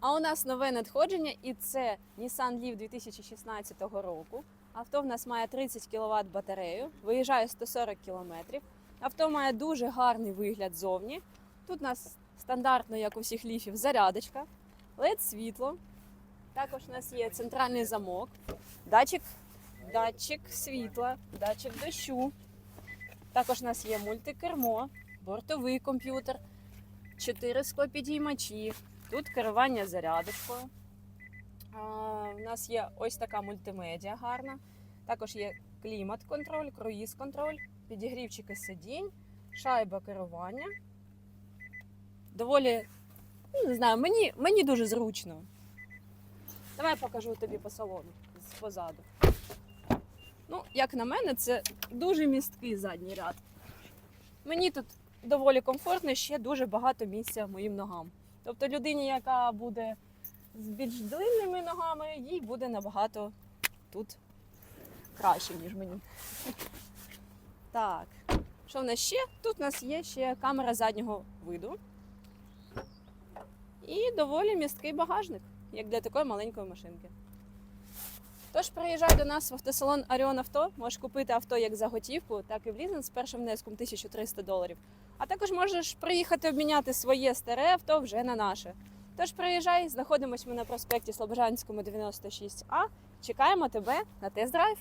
А у нас нове надходження, і це Nissan Leaf 2016 року. Авто в нас має 30 кВт батарею, виїжджає 140 км. Авто має дуже гарний вигляд зовні. Тут у нас стандартно, як у всіх ліфів, зарядочка, led світло. Також у нас є центральний замок, датчик, датчик світла, датчик дощу. Також у нас є мультикермо, бортовий комп'ютер, 4 склопідіймачі, тут керування зарядочкою. У нас є ось така мультимедіа гарна. Також є клімат-контроль, круїз-контроль, підігрівчики сидінь, шайба керування. Доволі, ну, не знаю, мені, мені дуже зручно. Давай покажу тобі по салону позаду. Ну, як на мене, це дуже місткий задній ряд. Мені тут доволі комфортно, ще дуже багато місця моїм ногам. Тобто людині, яка буде з більш длинними ногами, їй буде набагато тут краще, ніж мені. Так, що в нас ще? Тут у нас є ще камера заднього виду. І доволі місткий багажник, як для такої маленької машинки. Тож приїжджай до нас в автосалон Аріон Авто. Можеш купити авто як за готівку, так і в лізинг з першим внеском 1300 доларів. А також можеш приїхати обміняти своє старе авто вже на наше. Тож приїжджай, знаходимось ми на проспекті Слобожанському 96А. Чекаємо тебе на тест-драйв.